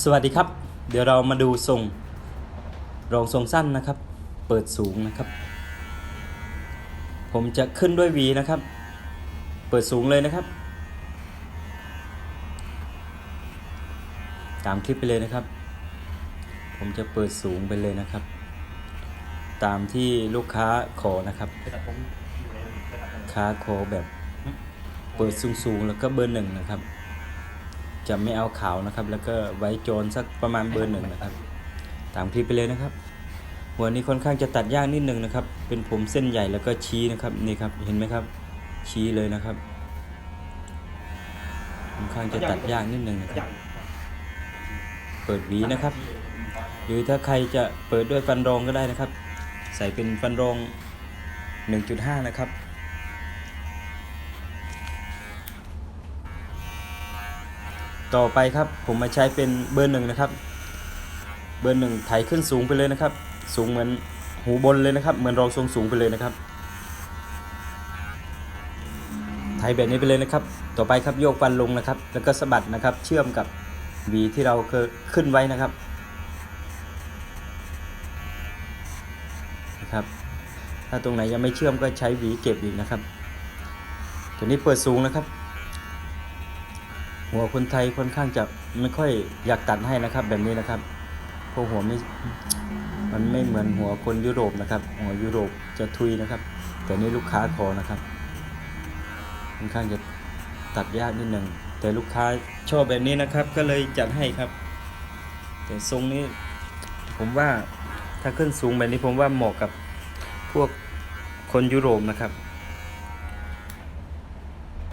สวัสดีครับ เดี๋ยวเรามาดูทรงรองทรงสั้นนะครับ เปิดสูงนะครับ ผมจะขึ้นด้วย V นะครับ เปิดสูงเลยนะครับ ตามคลิปไปเลยนะครับ ผมจะเปิดสูงไปเลยนะครับ ตามที่ลูกค้าขอนะครับค้าขอแบบเปิดสูงๆแล้วก็เบอร์หนึ่งนะครับ จะไม่เอาขาวนะครับ แล้วก็ไว้โจนสักประมาณเบอร์หนึ่งนะครับ ตามคลิปไปเลยนะครับ หัวนี้ค่อนข้างจะตัดยากนิดนึงนะครับ เป็นผมเส้นใหญ่แล้วก็ชี้นะครับนี่ครับเห็นไหมครับ ชี้เลยนะครับค่อนข้างจะตัดยากนิดนึงนะครับ เปิดหวีนะครับ หรือถ้าใครจะเปิดด้วยฟันรองก็ได้นะครับ ใส่เป็นฟันรอง 1.5 นะครับ ต่อไปครับผมมาใช้เป็นเบอร์หนึ่งนะครับ เบอร์หนึ่งไถขึ้นสูงไปเลยนะครับ สูงเหมือนหูบนเลยนะครับ เหมือนรองทรงสูงไปเลยนะครับไถแบบนี้ไปเลยนะครับ ต่อไปครับโยกฟันลงนะครับ แล้วก็สะบัดนะครับ เชื่อมกับหวีที่เราเคยขึ้นไว้นะครับนะครับ ถ้าตรงไหนยังไม่เชื่อมก็ใช้หวีเก็บอีกนะครับ ตัวนี้เปิดสูงนะครับ หัวคนไทยค่อนข้างจะไม่ค่อยอยากตัดให้นะครับ แบบนี้นะครับเพราะหัวไม่มันไม่เหมือนหัวคนยุโรปนะครับ หัวยุโรปจะทุยนะครับ แต่นี่ลูกค้าขอนะครับค่อนข้างจะตัดยากนิดหนึ่งแต่ลูกค้าชอบแบบนี้นะครับ ก็เลยจัดให้ครับ แต่ทรงนี้ผมว่าถ้าขึ้นสูงแบบนี้ผมว่าเหมาะกับพวกคนยุโรปนะครับ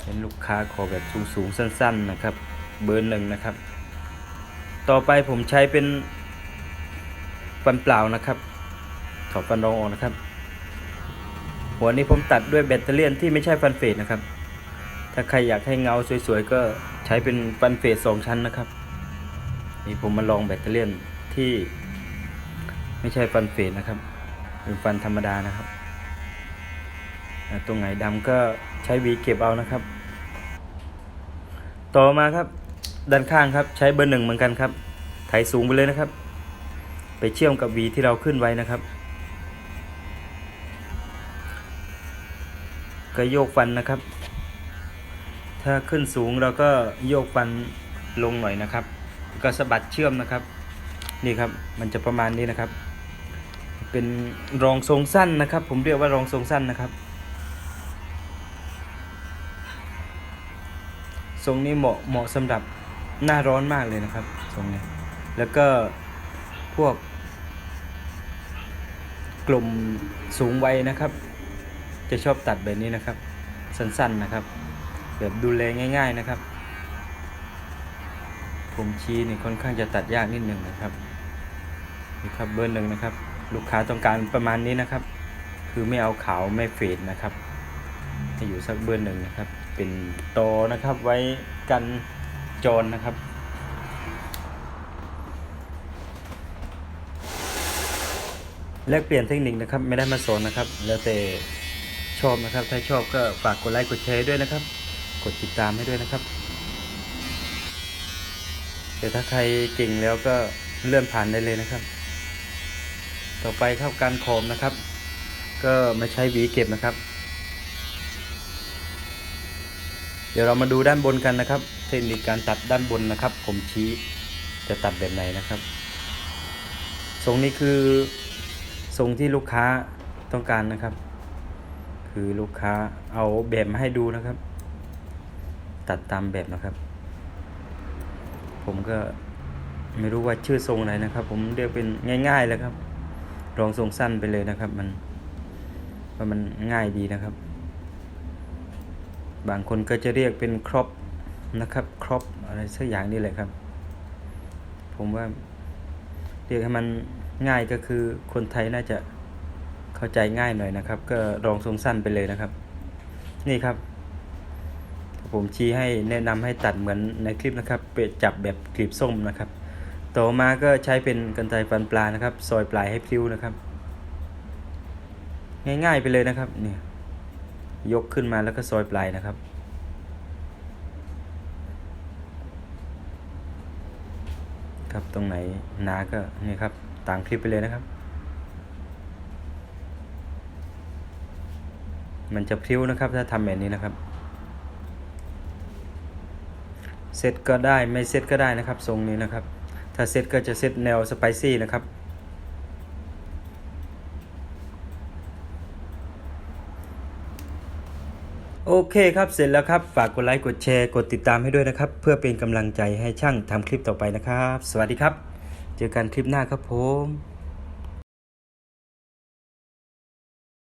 เป็นลูกค้าขอแบบสูงๆสั้น ๆนะครับ เบอร์หนึ่งนะครับ ต่อไปผมใช้เป็นฟันเปล่านะครับ ถอดฟันรองออกนะครับ หัวนี้ผมตัดด้วยแบตเตอรี่ที่ไม่ใช่ฟันเฟสนะครับ ถ้าใครอยากให้เงาสวยๆก็ใช้เป็นฟันเฟสสองชั้นนะครับ นี่ผมมาลองแบตเตอรี่ที่ไม่ใช่ฟันเฟสนะครับ เป็นฟันธรรมดานะครับ ตรงไหนดำก็ใช้วีเก็บเอานะครับ ต่อมาครับ ด้านข้างครับใช้เบอร์หนึ่งเหมือนกันครับ ไถสูงไปเลยนะครับ ไปเชื่อมกับวีที่เราขึ้นไว้นะครับก็โยกฟันนะครับ ถ้าขึ้นสูงเราก็โยกฟันลงหน่อยนะครับ ก็สะบัดเชื่อมนะครับ นี่ครับมันจะประมาณนี้นะครับ เป็นรองทรงสั้นนะครับ ผมเรียกว่ารองทรงสั้นนะครับ รงนี้เหมาะเหมาะสำหรับหน้าร้อนมากเลยนะครับทรงนี้แล้วก็พวก กลุ่มสูงวัยนะครับ จะชอบตัดแบบนี้นะครับ สั้นๆนะครับ แบบดูแลง่าย ๆนะครับ ผมชี้นี่ค่อนข้างจะตัดยากนิดหนึ่งนะครับนี่ครับเบอร์หนึ่งนะครับ ลูกค้าต้องการประมาณนี้นะครับ คือไม่เอาขาวไม่เฟดนะครับ ให้อยู่สักเบอร์หนึ่งนะครับ เป็นโตนะครับไว้กันโจรนะครับแลกเปลี่ยนเทคนิคนะครับไม่ได้มาสอนนะครับ แล้วแต่ชอบนะครับ ถ้าชอบก็ฝากกดไลค์กดแชร์ด้วยนะครับ กดติดตามให้ด้วยนะครับแต่ถ้าใครเก่งแล้วก็เลื่อนผ่านได้เลยนะครับ ต่อไปครับการโคมนะครับ ก็มาใช้หวีเก็บนะครับ เดี๋ยวเรามาดูด้านบนกันนะครับ เทคนิคการตัดด้านบนนะครับ ผมชี้จะตัดแบบไหนนะครับทรงนี้คือทรงที่ลูกค้าต้องการนะครับ คือลูกค้าเอาแบบมาให้ดูนะครับ ตัดตามแบบนะครับ ผมก็ไม่รู้ว่าชื่อทรงไหนนะครับ ผมเรียกเป็นง่ายๆเลยครับรองทรงสั้นไปเลยนะครับ มันว่ามันง่ายดีนะครับ บางคนก็จะเรียกเป็นครอปนะครับครอปอะไรสักอย่างนี่แหละครับ ผมว่าเรียกให้มันง่ายก็คือคนไทยน่าจะเข้าใจง่ายหน่อยนะครับ ก็รองทรงสั้นไปเลยนะครับ นี่ครับ ผมชี้ให้แนะนำให้ตัดเหมือนในคลิปนะครับเปจับแบบกลีบส้มนะครับ ต่อมาก็ใช้เป็นกันไกฟันปลานะครับ ซอยปลายให้พลิ้วนะครับ ง่ายๆไปเลยนะครับเนี่ย ยกขึ้นมาแล้วก็ซอยปลายนะครับ ครับตรงไหนหนาก็นี่ครับต่ามคลิปไปเลยนะครับ มันจะพริ้วนะครับถ้าทำแบบนี้นะครับเซตก็ได้ไม่เซตก็ได้นะครับ ทรงนี้นะครับ ถ้าเซตก็จะเซตแนวสไปซี่นะครับ โอเคครับเสร็จแล้วครับ ฝากกดไลค์กดแชร์กดติดตามให้ด้วยนะครับ เพื่อเป็นกำลังใจให้ช่างทำคลิปต่อไปนะครับ สวัสดีครับ เจอกันคลิปหน้าครับผม